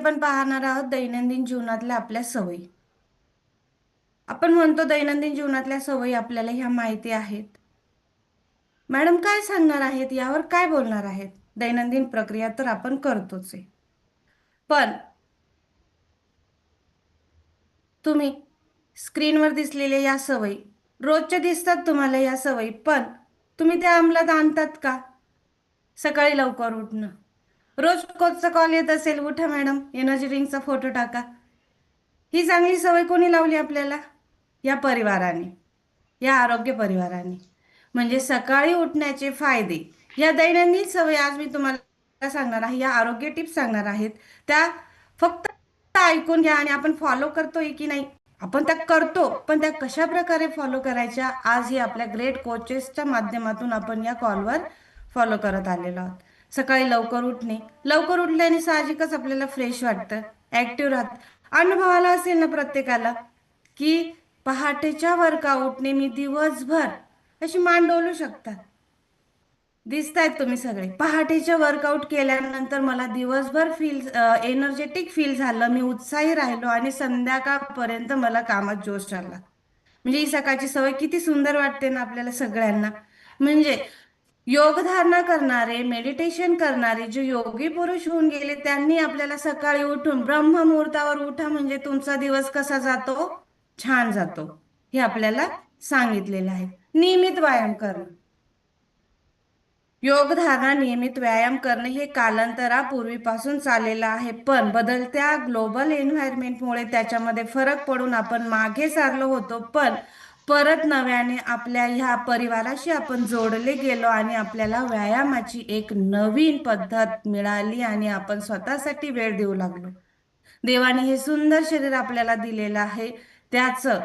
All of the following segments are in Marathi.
आपण पाहणार आहोत दैनंदिन जीवनातल्या आपल्या सवयी. आपण म्हणतो दैनंदिन जीवनातल्या सवयी आपल्याला ह्या माहिती आहेत. मॅडम काय सांगणार आहेत? यावर काय बोलणार आहेत? दैनंदिन प्रक्रिया तर आपण करतोच आहे. पण तुम्ही स्क्रीनवर दिसलेल्या या सवयी रोजच्या दिसतात तुम्हाला या सवयी पण तुम्ही त्या अंमलात आणतात का? सकाळी लवकर उठणं. रोज कोचचा कॉल येत असेल उठा मॅडम एनर्जी ड्रिंकचा फोटो टाका. ही चांगली सवय कोणी लावली आपल्याला? या परिवाराने या आरोग्य परिवाराने. म्हणजे सकाळी उठण्याचे फायदे. या दैनंदिन सवय आज मी तुम्हाला सांगणार आहे या आरोग्य टिप्स सांगणार आहेत. त्या फक्त ऐकून घ्या आणि आपण फॉलो करतोय की नाही? आपण त्या करतो पण त्या कशा प्रकारे फॉलो करायच्या? आज ही आपल्या ग्रेट कोचेसच्या माध्यमातून आपण या कॉलवर फॉलो करत आलेलो आहोत. सकाळी लवकर उठणे. लवकर उठल्याने साहजिकच आपल्याला फ्रेश वाटतं. ऍक्टिव्ह राहत. अनुभवाला असेल ना प्रत्येकाला की पहाटेच्या वर्कआउटने मी दिवसभर अशी मान डोलू शकतात. आहेत तुम्ही सगळे. पहाटेच्या वर्कआउट केल्यानंतर मला दिवसभर फील एनर्जेटिक फील झालं. मी उत्साही राहिलो आणि संध्याकाळपर्यंत मला कामात जोश आला म्हणजे ही सकाळची सवय किती सुंदर वाटते ना आपल्याला सगळ्यांना. म्हणजे योगधारणा करणारे मेडिटेशन करणारे जे योगी पुरुष होऊन गेले त्यांनी आपल्याला सकाळी उठून ब्रह्ममुहूर्तावर उठा म्हणजे तुमचा दिवस कसा जातो? छान जातो. हे आपल्याला सांगितलेलं आहे. नियमित व्यायाम करणं. योगधारणा नियमित व्यायाम करणे हे कालांतरापूर्वीपासून चाललेलं आहे. पण बदलत्या ग्लोबल एन्व्हायरमेंटमुळे त्याच्यामध्ये फरक पडून आपण मागे सारलो होतो. पण परत नव्याने आपल्या ह्या परिवाराशी आपण जोडले गेलो आणि आपल्याला व्यायामाची एक नवीन पद्धत मिळाली आणि आपण स्वतःसाठी वेळ देऊ लागलो. देवाने हे सुंदर शरीर आपल्याला दिलेलं आहे. त्याचं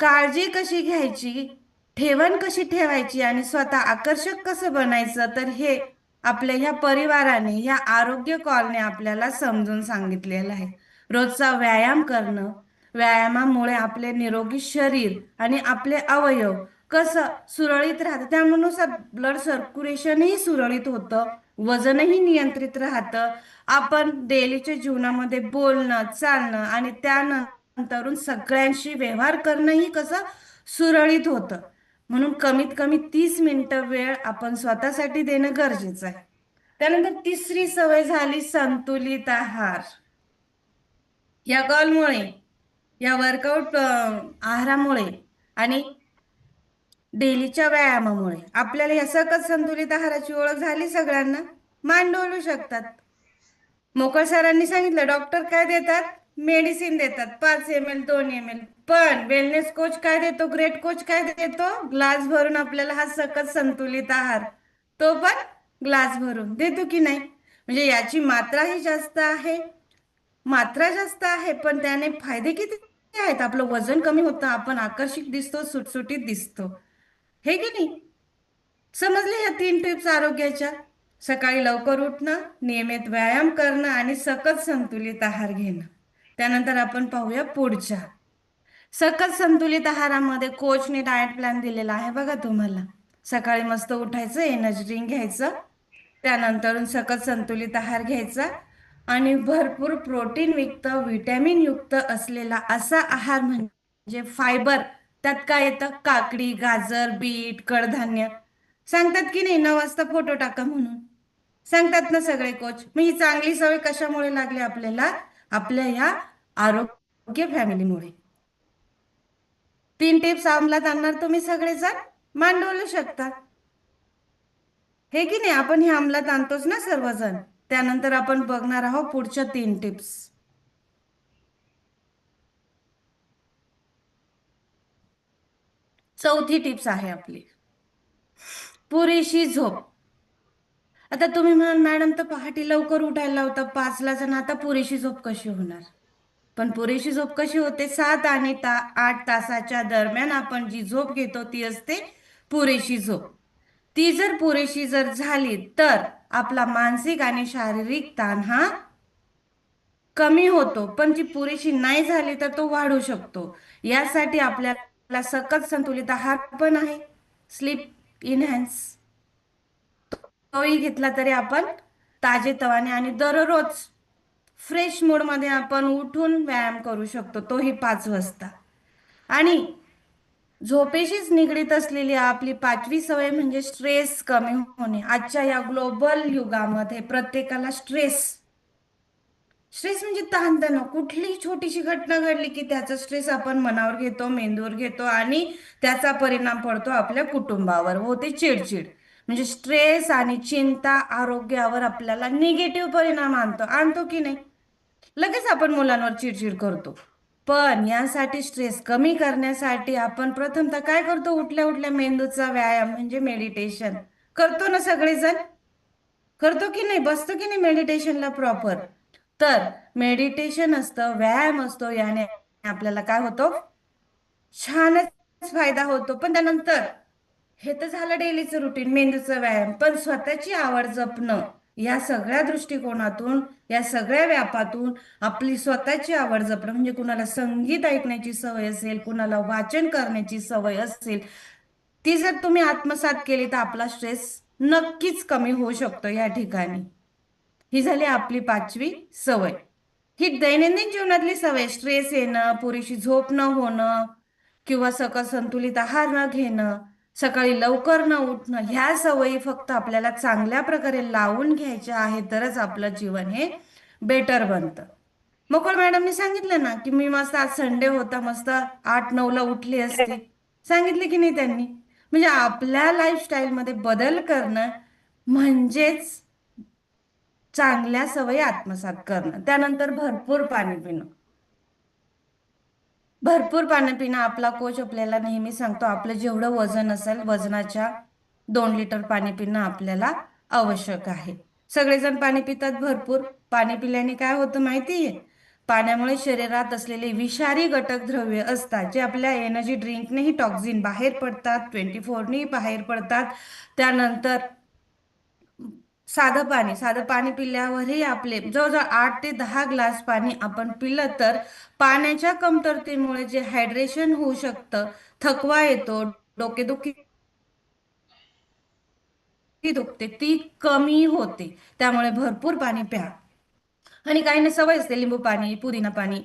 काळजी कशी घ्यायची? ठेवण कशी ठेवायची? आणि स्वतः आकर्षक कसं बनायचं? तर हे आपल्या ह्या परिवाराने ह्या आरोग्य कॉलने आपल्याला समजून सांगितलेलं आहे. रोजचा व्यायाम करणं व्यायामामुळे आपले निरोगी शरीर आणि आपले अवयव कसं सुरळीत राहतं? त्यानुसार ब्लड सर्क्युलेशनही सुरळीत होतं वजनही नियंत्रित राहतं. आपण डेलीच्या जीवनामध्ये बोलणं चालणं आणि त्यानंतरून सगळ्यांशी व्यवहार करणंही कसं सुरळीत होतं? म्हणून कमीत कमी तीस मिनिटं वेळ आपण स्वतःसाठी देणं गरजेचं आहे. त्यानंतर तिसरी सवय झाली संतुलित आहार. या कॉलमुळे या वर्कआउट आहारामुळे आणि डेलीच्या व्यायामामुळे. आपल्याला या सकत संतुलित आहाराची ओळख झाली सगळ्यांना. मान डोलू शकतात. मोकळ सरांनी सांगितलं डॉक्टर काय देतात? मेडिसिन देतात. पाच एम एल दोन एम एल पण वेलनेस कोच काय देतो? ग्रेट कोच काय देतो? ग्लास भरून आपल्याला हा सकत संतुलित आहार. तो पण ग्लास भरून. देतो की नाही? म्हणजे याची मात्राही जास्त आहे. मात्रा जास्त आहे पण त्याने फायदे किती? आहेत आपलं वजन कमी होतं आपण आकर्षित दिसतो सुटसुटीत दिसतो. हे की नाही? समजले या तीन टिप्स आरोग्याच्या? सकाळी लवकर उठणं नियमित व्यायाम करणं आणि सकत संतुलित आहार घेणं. त्यानंतर आपण पाहूया पुढच्या. सकत संतुलित आहारामध्ये कोचने डाएट प्लॅन दिलेला आहे बघा तुम्हाला. सकाळी मस्त उठायचं एनर्जी ड्रिंक घ्यायचं. त्यानंतर सकत संतुलित आहार घ्यायचा. आणि भरपूर प्रोटीन युक्त व्हिटॅमिन युक्त असलेला असा आहार म्हणजे फायबर. त्यात काय येतं? काकडी गाजर बीट कडधान्य. सांगतात की नाही नऊ वाजता फोटो टाका म्हणून. सांगतात ना सगळे कोच मग ही चांगली सवय कशामुळे लागली आपल्याला? आपल्या या आरोग्य फॅमिलीमुळे. तीन टिप्स अंमलात आणणार तुम्ही सगळेजण? मांडवलू शकता. हे की नाही आपण हे अंमलात आणतोच ना सर्वजण? त्यानंतर आपण बघणार आहोत पुढच्या तीन टिप्स. चौथी टिप्स आहे आपली. पुरेशी झोप. आता तुम्ही म्हणाल मॅडम तर पहाटे लवकर उठायला होता पाचला जण आता पुरेशी झोप कशी होणार? पण पुरेशी झोप कशी होते? सात आणि ता आठ तासाच्या दरम्यान आपण जी झोप घेतो ती असते पुरेशी झोप. ती जर पुरेशी जर झाली तर आपला मानसिक आणि शारीरिक ताण हा कमी होतो पण जी पुरेशी नाही झाली तर तो वाढू शकतो. यासाठी आपल्याला सकत संतुलित आहार पण आहे. स्लीप इनहॅन्स तोही घेतला तरी आपण ताजेतवाने आणि दररोज फ्रेश मूडमध्ये आपण उठून व्यायाम करू शकतो. तोही पाच वाजता. आणि झोपेशीच निगडीत असलेली आपली पाचवी सवय म्हणजे स्ट्रेस कमी होणे. आजच्या या ग्लोबल युगामध्ये प्रत्येकाला स्ट्रेस स्ट्रेस म्हणजे ताणतणाव कुठलीही छोटीशी घटना घडली की त्याचा स्ट्रेस आपण मनावर घेतो मेंदूवर घेतो आणि त्याचा परिणाम पडतो आपल्या कुटुंबावर. होते चिडचिड. म्हणजे स्ट्रेस आणि चिंता आरोग्यावर आपल्याला निगेटिव्ह परिणाम आणतो. आणतो की नाही? लगेच आपण मुलांवर चिडचिड करतो. पण यासाठी स्ट्रेस कमी करण्यासाठी आपण प्रथमतः काय करतो? उठल्या उठल्या मेंदूचा व्यायाम म्हणजे मेडिटेशन करतो ना सगळेजण? करतो की नाही? बसतो की नाही मेडिटेशनला प्रॉपर तर मेडिटेशन असतं व्यायाम असतो याने आपल्याला काय होतो? छानच फायदा होतो. पण त्यानंतर हे तर झालं डेलीचं रुटीन मेंदूचा व्यायाम. पण स्वतःची आवड जपणं. या सगळ्या दृष्टिकोनातून या सगळ्या व्यापातून आपली स्वतःची आवड जपणं म्हणजे कुणाला संगीत ऐकण्याची सवय असेल कुणाला वाचन करण्याची सवय असेल ती जर तुम्ही आत्मसात केली तर आपला स्ट्रेस नक्कीच कमी होऊ शकतो या ठिकाणी. ही झाली आपली पाचवी सवय. ही दैनंदिन जीवनातली सवय स्ट्रेस येणं पुरेशी झोप न होणं किंवा सकस संतुलित आहार न घेणं सकाळी लवकर न उठणं ह्या सवयी फक्त आपल्याला चांगल्या प्रकारे लावून घ्यायच्या आहेत तरच आपलं जीवन हे बेटर बनतं. मोकळ मॅडमनी सांगितलं ना की मी मस्त आज संडे होता मस्त आठ नऊला उठली असते. सांगितले की नाही त्यांनी? म्हणजे आपल्या लाईफस्टाईलमध्ये बदल करणं म्हणजेच चांगल्या सवयी आत्मसात करणं. त्यानंतर भरपूर पाणी पिणं. भरपूर पाणी पिणं आपला कोच आपल्याला नेहमी सांगतो आपलं जेवढं वजन असेल वजनाच्या दोन लिटर पाणी पिणं आपल्याला आवश्यक आहे. सगळेजण पाणी पितात भरपूर. पाणी पिल्याने काय होतं माहितीये? पाण्यामुळे शरीरात असलेले विषारी घटक द्रव्य असतात जे आपल्या एनर्जी ड्रिंकनेही टॉक्झिन बाहेर पडतात ट्वेंटी फोरनेही बाहेर पडतात. त्यानंतर साधं पाणी साधं पाणी पिल्यावरही आपले जवळजवळ आठ ते दहा ग्लास पाणी आपण पिलं तर पाण्याच्या कमतरतेमुळे जे हायड्रेशन होऊ शकतं थकवा येतो डोकेदुखी दुखते ती कमी होते. त्यामुळे भरपूर पाणी प्या. आणि काही सवय असते लिंबू पाणी पुदिना पाणी.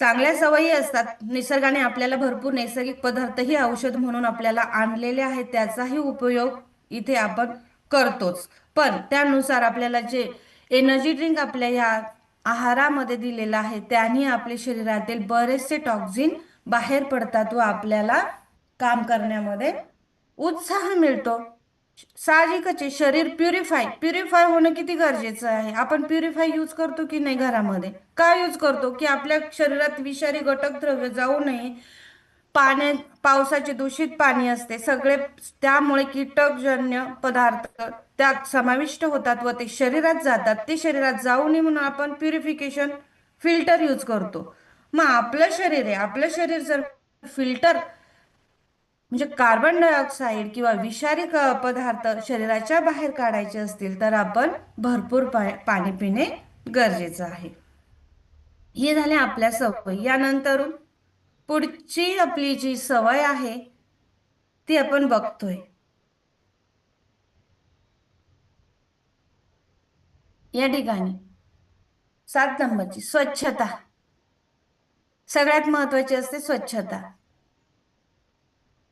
चांगल्या सवयी असतात. निसर्गाने आपल्याला भरपूर नैसर्गिक पदार्थही औषध म्हणून आपल्याला आणलेले आहेत. त्याचाही उपयोग इथे आपण करतोच. पण त्यानुसार आपल्याला जे एनर्जी ड्रिंक आपल्या या आहारामध्ये दिलेलं आहे त्याने आपल्या शरीरातील बरेचसे टॉक्झिन बाहेर पडतात व आपल्याला काम करण्यामध्ये उत्साह मिळतो. साहजिकच आहे शरीर प्युरिफाय प्युरिफाय होणं किती गरजेचं आहे? आपण प्युरिफाय यूज करतो की नाही घरामध्ये? का यूज करतो? की आपल्या शरीरात विषारी घटक द्रव्य जाऊ नये पाण्या पावसाचे दूषित पाणी असते. सगळे त्यामुळे कीटकजन्य पदार्थ त्यात समाविष्ट होतात व ते शरीरात जातात. ते शरीरात जाऊ नये म्हणून आपण प्युरिफिकेशन फिल्टर यूज करतो. मग आपलं शरीर आहे. आपलं शरीर जर फिल्टर म्हणजे कार्बन डायऑक्साईड किंवा विषारी पदार्थ शरीराच्या बाहेर काढायचे असतील तर आपण भरपूर पाणी पिणे गरजेचं आहे. हे झाले आपल्या सवयी. यानंतर पुढची आपली जी सवय आहे ती आपण बघतोय. या ठिकाणी सात नंबरची स्वच्छता. सगळ्यात महत्वाची असते स्वच्छता.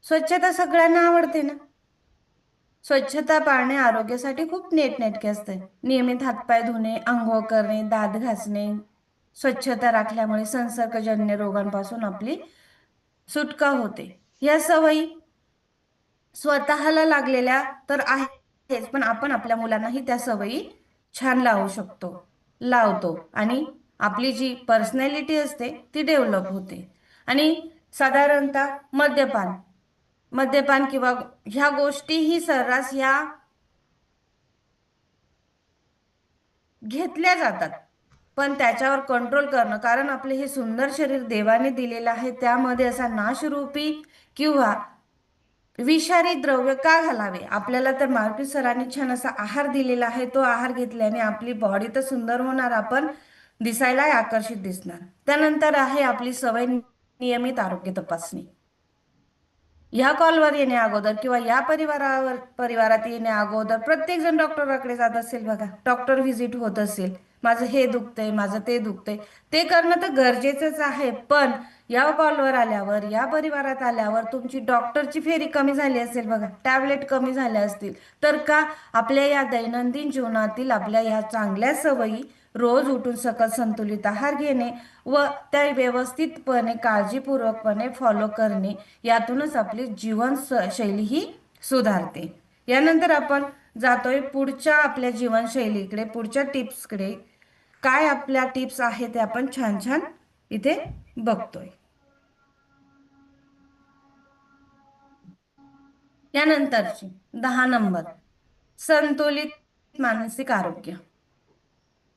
स्वच्छता सगळ्यांना आवडते ना? स्वच्छता पाळणे आरोग्यासाठी खूप नेटनेटके असते. नियमित हातपाय धुणे आंघोळ करणे दात घासणे स्वच्छता राखल्यामुळे संसर्गजन्य रोगांपासून आपली सुटका होते. या सवयी स्वतःला लागलेल्या तर आहेच पण आपण आपल्या मुलांनाही त्या सवयी छान लावू शकतो लावतो आणि आपली जी पर्सनॅलिटी असते ती डेव्हलप होते. आणि साधारणतः मद्यपान मद्यपान किंवा ह्या गोष्टी ही सर्रास ह्या घेतल्या जातात. पण त्याच्यावर कंट्रोल करणं कारण आपले हे सुंदर शरीर देवाने दिलेलं आहे त्यामध्ये असा नाशरूपी किंवा विषारी द्रव्य का घालावे? आपल्याला तर मारुती सरांनी छान असा आहार दिलेला आहे तो आहार घेतल्याने आपली बॉडी तर सुंदर होणार आपण दिसायला आकर्षित दिसणार. त्यानंतर आहे आपली सवय नियमित आरोग्य तपासणी. या कॉलवर येणे अगोदर किंवा या परिवारावर परिवारात येणे अगोदर प्रत्येक जण डॉक्टराकडे जात असेल बघा. डॉक्टर व्हिजिट होत असेल. माझं हे दुखतंय माझं ते दुखतंय. ते करणं तर गरजेचंच आहे. पण या कॉलवर आल्यावर या परिवारात आल्यावर तुमची डॉक्टरची फेरी कमी झाली असेल बघा. टॅबलेट कमी झाल्या असतील. तर का आपल्या या दैनंदिन जीवनातील आपल्या या चांगल्या सवयी रोज उठून सकल संतुलित आहार घेणे व त्या व्यवस्थितपणे काळजीपूर्वकपणे फॉलो करणे यातूनच आपली जीवन शैली ही सुधारते. यानंतर आपण जातोय पुढच्या आपल्या जीवनशैलीकडे पुढच्या टिप्सकडे. काय आपल्या टिप्स आहेत ते आपण छान छान इथे बघतोय. यानंतरची दहा नंबर संतुलित मानसिक आरोग्य.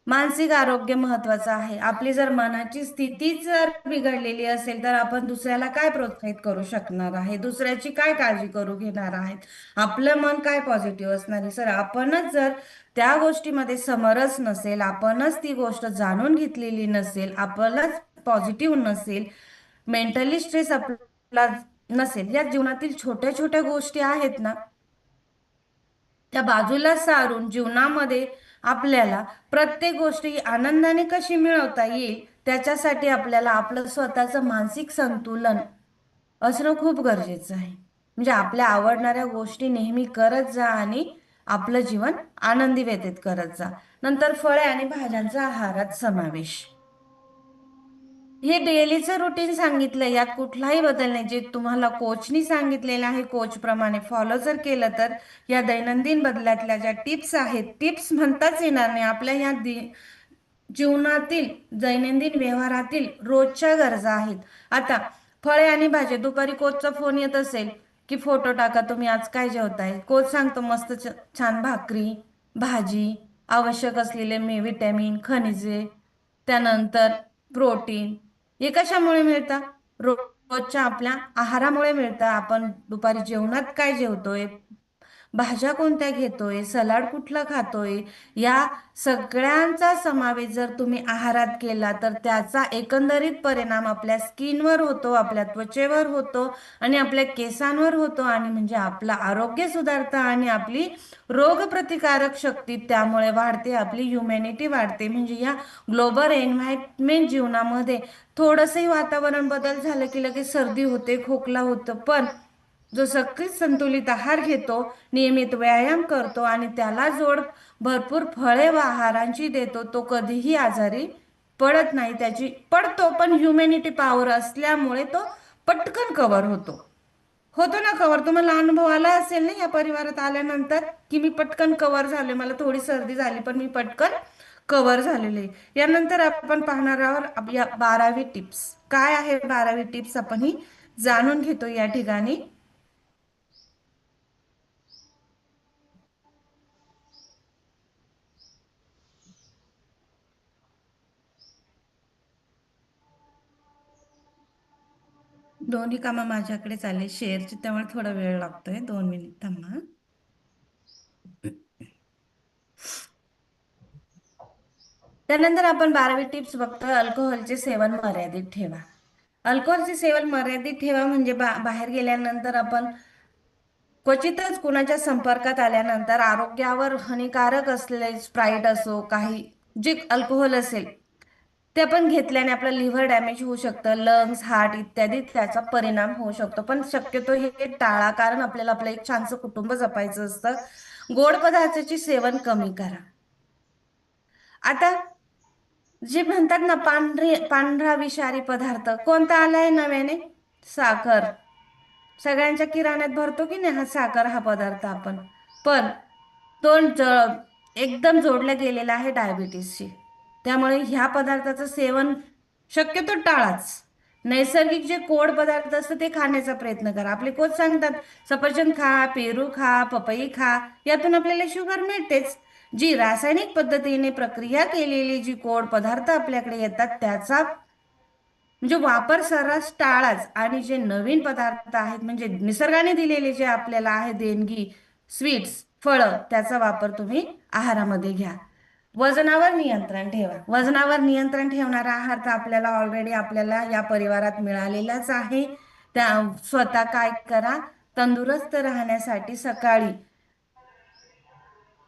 मानसिक आरोग्य महत्वाचं आहे. आपली जर मनाची स्थिती जर बिघडलेली असेल तर आपण दुसऱ्याला काय प्रोत्साहित करू शकणार आहे? दुसऱ्याची काय काळजी करू घेणार आहेत? आपलं मन काय पॉझिटिव्ह असणार आहे? सर आपणच जर त्या गोष्टीमध्ये समरस नसेल आपणच ती गोष्ट जाणून घेतलेली नसेल आपणच पॉझिटिव्ह नसेल मेंटली स्ट्रेस आपला नसेल या जीवनातील छोट्या छोट्या गोष्टी आहेत ना त्या बाजूला सारून जीवनामध्ये आपल्याला प्रत्येक गोष्टी आनंदाने कशी मिळवता येईल त्याच्यासाठी आपल्याला आपलं स्वतःचं मानसिक संतुलन असणं खूप गरजेचं आहे. म्हणजे आपल्या आवडणाऱ्या गोष्टी नेहमी करत जा आणि आपलं जीवन आनंदी व्यतीत करत जा. नंतर फळे आणि भाज्यांचा आहारात समावेश. हे डेलीचं रुटीन सांगितलं यात कुठलाही बदल नाही. जे तुम्हाला कोचनी सांगितलेलं आहे कोचप्रमाणे फॉलो जर केलं तर या दैनंदिन बदलातल्या ज्या टिप्स आहेत टिप्स म्हणताच येणार नाही. आपल्या या जीवनातील दैनंदिन व्यवहारातील रोजच्या गरजा आहेत. आता फळे आणि भाजी दुपारी कोचचा फोन येत असेल की फोटो टाका तुम्ही आज काय जेवताय? कोच सांगतो मस्त छान भाकरी भाजी आवश्यक असलेले मे विटॅमिन खनिजे त्यानंतर प्रोटीन हे कशामुळे मिळतं? रोजच्या आपल्या आहारामुळे मिळतं. आपण दुपारी जेवणात काय जेवतोय? भाज्या कोणत्या घेतोय? सलाड कुठला खातोय? या सगळ्यांचा समावेश जर तुम्ही आहारात केला तर त्याचा एकंदरीत परिणाम आपल्या स्किनवर होतो आपल्या त्वचेवर होतो आणि आपल्या केसांवर होतो आणि म्हणजे आपलं आरोग्य सुधारतं आणि आपली रोगप्रतिकारक शक्ती त्यामुळे वाढते आपली ह्युमॅनिटी वाढते. म्हणजे या ग्लोबल एन्व्हायरमेंट जीवनामध्ये थोडंसंही वातावरण बदल झालं की लगेच सर्दी होते खोकला होतं. पण जो सकृत संतुलित आहार घेतो नियमित व्यायाम करतो आणि त्याला जोड भरपूर फळे व आहारांची देतो तो कधीही आजारी पडत नाही. त्याची पडतो पण ह्युमॅनिटी पॉवर असल्यामुळे तो पटकन कव्हर होतो. होतो ना कवर तुम्हाला अनुभव आला असेल ना या परिवारात आल्यानंतर की मी पटकन कव्हर झाले मला थोडी सर्दी झाली पण मी पटकन कव्हर झालेले यानंतर आपण पाहणार आहोत या बारावी टिप्स काय आहे बारावी टिप्स आपण ही जाणून घेतो या ठिकाणी. दोन्ही कामं माझ्याकडे चालले. शेअरची त्यामुळे थोडा वेळ लागतोय. दोन मिनिट थांबा. त्यानंतर आपण बारावी टिप्स बघतोय. अल्कोहोलचे सेवन मर्यादित ठेवा. अल्कोहोलचे सेवन मर्यादित ठेवा म्हणजे बा बाहेर गेल्यानंतर आपण क्वचितच कुणाच्या संपर्कात आल्यानंतर आरोग्यावर हानिकारक असलेले स्प्राईट असो काही जे अल्कोहोल असेल ते आपण घेतल्याने आपलं लिव्हर डॅमेज होऊ शकतं लंग्स हार्ट इत्यादी त्याचा परिणाम होऊ शकतो. पण शक्यतो हे टाळा कारण आपल्याला आपलं एक छानसं कुटुंब जपायचं असतं. गोड पदार्थाचे सेवन कमी करा. आता जे म्हणतात ना पांढरी पांढरा विषारी पदार्थ कोणता आलाय नव्याने? साखर. सगळ्यांच्या किराण्यात भरतो की नाही? हा साखर हा पदार्थ आपण. पण तो एकदम जोडला गेलेला आहे डायबिटीसशी त्यामुळे ह्या पदार्थाचं सेवन शक्यतो टाळाच. नैसर्गिक जे कोड पदार्थ असतं ते खाण्याचा प्रयत्न करा. आपले कोच सांगतात सफरचंद खा पेरू खा पपई खा यातून आपल्याला शुगर मिळतेच. जी रासायनिक पद्धतीने प्रक्रिया केलेली जी कोड पदार्थ आपल्याकडे येतात त्याचा म्हणजे वापर सर्रास टाळाच. आणि जे नवीन पदार्थ आहेत म्हणजे निसर्गाने दिलेले जे आपल्याला आहे देणगी स्वीट्स फळं त्याचा वापर तुम्ही आहारामध्ये घ्या. वजनावर नियंत्रण ठेवा. वजनावर नियंत्रण ठेवणारा आहार तर आपल्याला ऑलरेडी आपल्याला या परिवारात मिळालेलाच आहे. त्या स्वतः काय करा तंदुरुस्त राहण्यासाठी सकाळी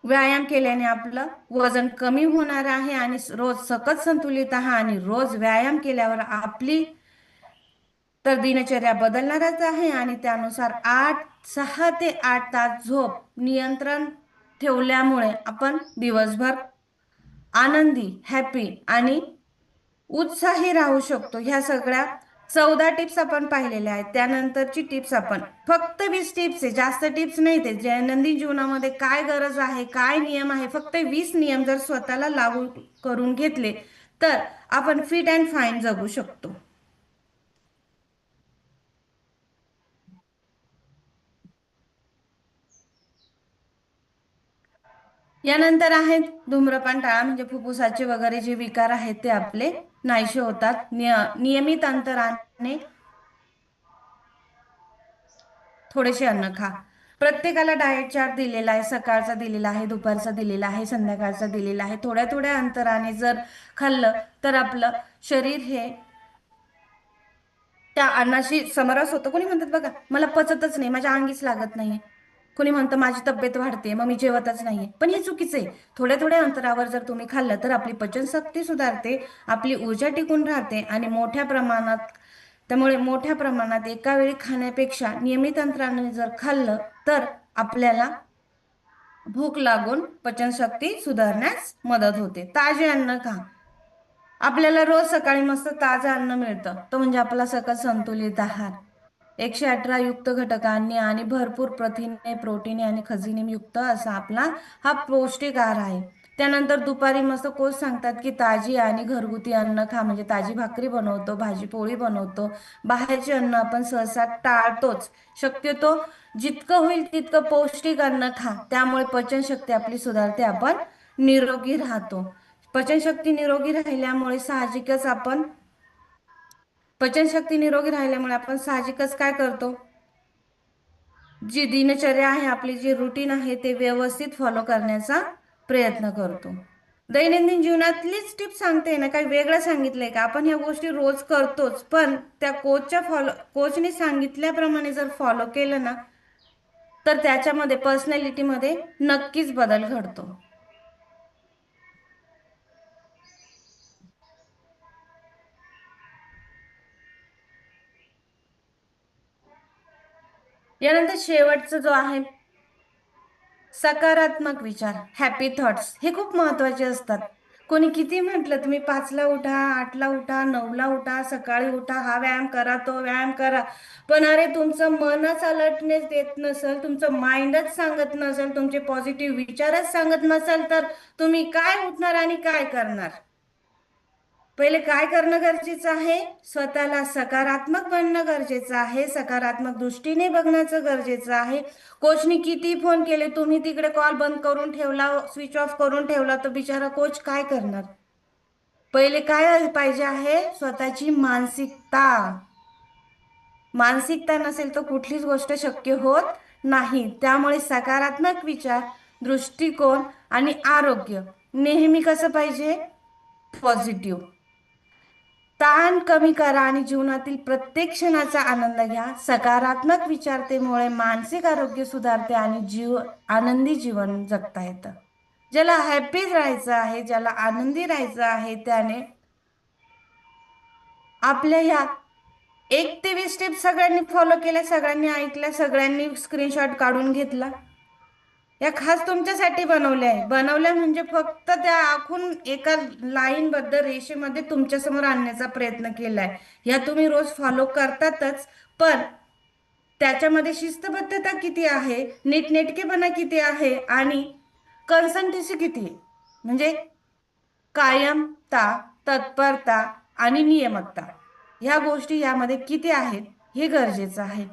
व्यायाम केल्याने आपलं वजन कमी होणार आहे आणि रोज सकत संतुलित आहात आणि रोज व्यायाम केल्यावर आपली तर दिनचर्या बदलणारच आहे आणि त्यानुसार आठ सहा ते आठ तास झोप नियंत्रण ठेवल्यामुळे आपण दिवसभर आनंदी हॅपी आणि उत्साही राहू शकतो. ह्या सगळ्या चौदा टिप्स आपण पाहिलेल्या आहेत. त्यानंतरची टिप्स आपण फक्त वीस टिप्स आहे. जास्त टिप्स नाही ते दैनंदिन जीवनामध्ये काय गरज आहे काय नियम आहे फक्त वीस नियम जर स्वतःला लागू करून घेतले तर आपण फिट अँड फाईन जगू शकतो. यानंतर आहेत धूम्रपान टाळा म्हणजे फुफ्फुसाचे वगैरे जे विकार आहेत ते आपले नाहीसे होतात. नियमित अंतराने थोडेसे अन्न खा. प्रत्येकाला डाएट चार्ट दिलेला आहे सकाळचा दिलेला आहे दुपारचा दिलेला आहे संध्याकाळचा दिलेला आहे. थोड्या थोड्या अंतराने जर खाल्लं तर आपलं शरीर हे त्या अन्नाशी समरस होतं. कोणी म्हणतात बघा मला पचतच नाही माझ्या अंगीच लागत नाही कोणी म्हणतं माझी तब्येत वाढते मग मी जेवतच नाहीये. पण हे चुकीचं आहे. थोड्या थोड्या अंतरावर जर तुम्ही खाल्लं तर आपली पचनशक्ती सुधारते आपली ऊर्जा टिकून राहते आणि मोठ्या प्रमाणात त्यामुळे मोठ्या प्रमाणात एका वेळी खाण्यापेक्षा नियमित अंतराने जर खाल्लं तर आपल्याला भूक लागून पचनशक्ती सुधारण्यास मदत होते. ताजे अन्न खा. आपल्याला रोज सकाळी मस्त ताजं अन्न मिळतं. तो म्हणजे आपला सकल संतुलित आहार. एकशे अठरा युक्त घटकांनी आणि भरपूर प्रथिने प्रोटीने आणि खजिने युक्त असा आपला हा पौष्टिक आहार आहे. त्यानंतर दुपारी मस्त कोच सांगतात की ताजी आणि घरगुती अन्न खा म्हणजे ताजी भाकरी बनवतो भाजी पोळी बनवतो. बाहेरचे अन्न आपण सहसा टाळतोच. शक्यतो जितकं होईल तितकं पौष्टिक अन्न खा. त्यामुळे पचनशक्ती आपली सुधारते आपण निरोगी राहतो. पचनशक्ती निरोगी राहिल्यामुळे साहजिकच आपण पचनशक्ती निरोगी राहिल्यामुळे आपण साहजिकच काय करतो? जी दिनचर्या आहे आपली जी रुटीन आहे ते व्यवस्थित फॉलो करण्याचा प्रयत्न करतो. दैनंदिन जीवनातलीच टिप सांगते ना काही वेगळं सांगितलंय का? आपण ह्या गोष्टी रोज करतोच पण त्या कोचच्या फॉलो कोचने सांगितल्याप्रमाणे जर फॉलो केलं ना तर त्याच्यामध्ये पर्सनॅलिटीमध्ये नक्कीच बदल घडतो. यानंतर शेवटचा जो आहे सकारात्मक विचार हॅपी थॉट्स हे खूप महत्त्वाचे असतात. कोणी किती म्हटलं तुम्ही पाचला उठा आठला उठा नऊला उठा सकाळी उठा हा व्यायाम करा तो व्यायाम करा. पण अरे तुमचं मनच अलर्टनेस देत नसेल तुमचं माइंडच सांगत नसेल तुमचे पॉझिटिव्ह विचारच सांगत नसेल तर तुम्ही काय उठणार आणि काय करणार? पहिले काय करणं गरजेचं आहे? स्वतःला सकारात्मक बनणं गरजेचं आहे. सकारात्मक दृष्टीने बघण्याचं गरजेचं आहे. कोचनी किती फोन केले तुम्ही तिकडे कॉल बंद करून ठेवला स्विच ऑफ करून ठेवला तर बिचारा कोच काय करणार? पहिले काय पाहिजे आहे? स्वतःची मानसिकता. मानसिकता नसेल तर कुठलीच गोष्ट शक्य होत नाही. त्यामुळे सकारात्मक विचार दृष्टिकोन आणि आरोग्य नेहमी कसं पाहिजे? पॉझिटिव्ह. ताण कमी करा आणि जीवनातील प्रत्येक क्षणाचा आनंद घ्या. सकारात्मक विचारतेमुळे मानसिक आरोग्य सुधारते आणि जीव आनंदी जीवन जगता येतं. ज्याला हॅपी राहायचं आहे ज्याला आनंदी राहायचं आहे त्याने आपल्या ह्या एक ते वीस स्टेप सगळ्यांनी फॉलो केल्या सगळ्यांनी ऐकल्या सगळ्यांनी स्क्रीनशॉट काढून घेतला. या खास तुमच्यासाठी बनवल्या आहे बनवल्या म्हणजे फक्त त्या आखून एका लाईनबद्दल रेषेमध्ये तुमच्यासमोर आणण्याचा प्रयत्न केलाय. या तुम्ही रोज फॉलो करतातच पण त्याच्यामध्ये शिस्तबद्धता किती आहे नीटनेटकेपणा किती आहे आणि कन्सन्टेसी किती आहे? म्हणजे कायमता तत्परता आणि नियमकता ह्या गोष्टी यामध्ये किती आहेत हे गरजेचं आहे.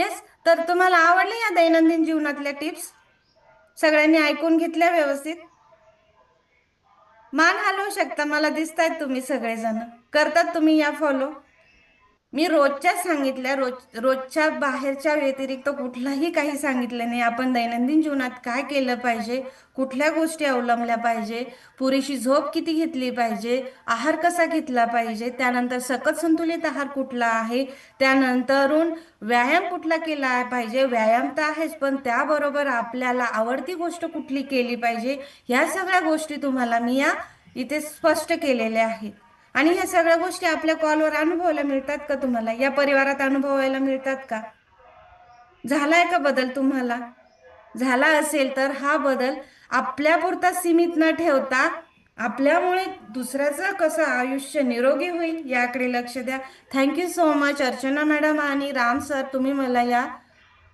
येस तर तुम्हाला आवडले या दैनंदिन जीवनातल्या टिप्स? सगळ्यांनी ऐकून घेतल्या व्यवस्थित. मान हलवू शकता मला दिसतायत तुम्ही सगळेजण. करतात तुम्ही या फॉलो मी रोजच्या सांगितल्या रोज रोजच्या बाहेरच्या व्यतिरिक्त कुठलाही काही सांगितलं नाही. आपण दैनंदिन जीवनात काय केलं पाहिजे? कुठल्या गोष्टी अवलंबल्या पाहिजे? पुरेशी झोप किती घेतली पाहिजे? आहार कसा घेतला पाहिजे? त्यानंतर सकत संतुलित आहार कुठला आहे? त्यानंतरून व्यायाम कुठला केला पाहिजे? व्यायाम तर आहेच पण त्याबरोबर आपल्याला आवडती गोष्ट कुठली केली पाहिजे? ह्या सगळ्या गोष्टी तुम्हाला मी या इथे स्पष्ट केलेल्या आहेत. आणि ह्या सगळ्या गोष्टी आपल्या कॉलवर अनुभवायला मिळतात का तुम्हाला? या परिवारात अनुभवायला मिळतात का? झालाय का बदल तुम्हाला? झाला असेल तर हा बदल आपल्यापुरता सीमित न ठेवता आपल्यामुळे दुसऱ्याचं कसं आयुष्य निरोगी होईल याकडे लक्ष द्या. Thank you so much Archana madam आणि राम सर तुम्ही मला या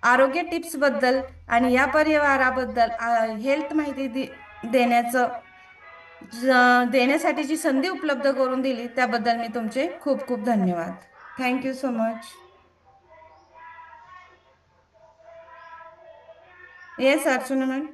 आरोग्य टिप्सबद्दल आणि या परिवाराबद्दल हेल्थ माहिती दे देण्याचं देण्यासाठी जी संधी उपलब्ध करून दिली त्याबद्दल मी तुमचे खूप खूप धन्यवाद. Thank you so much yes Archana ma'am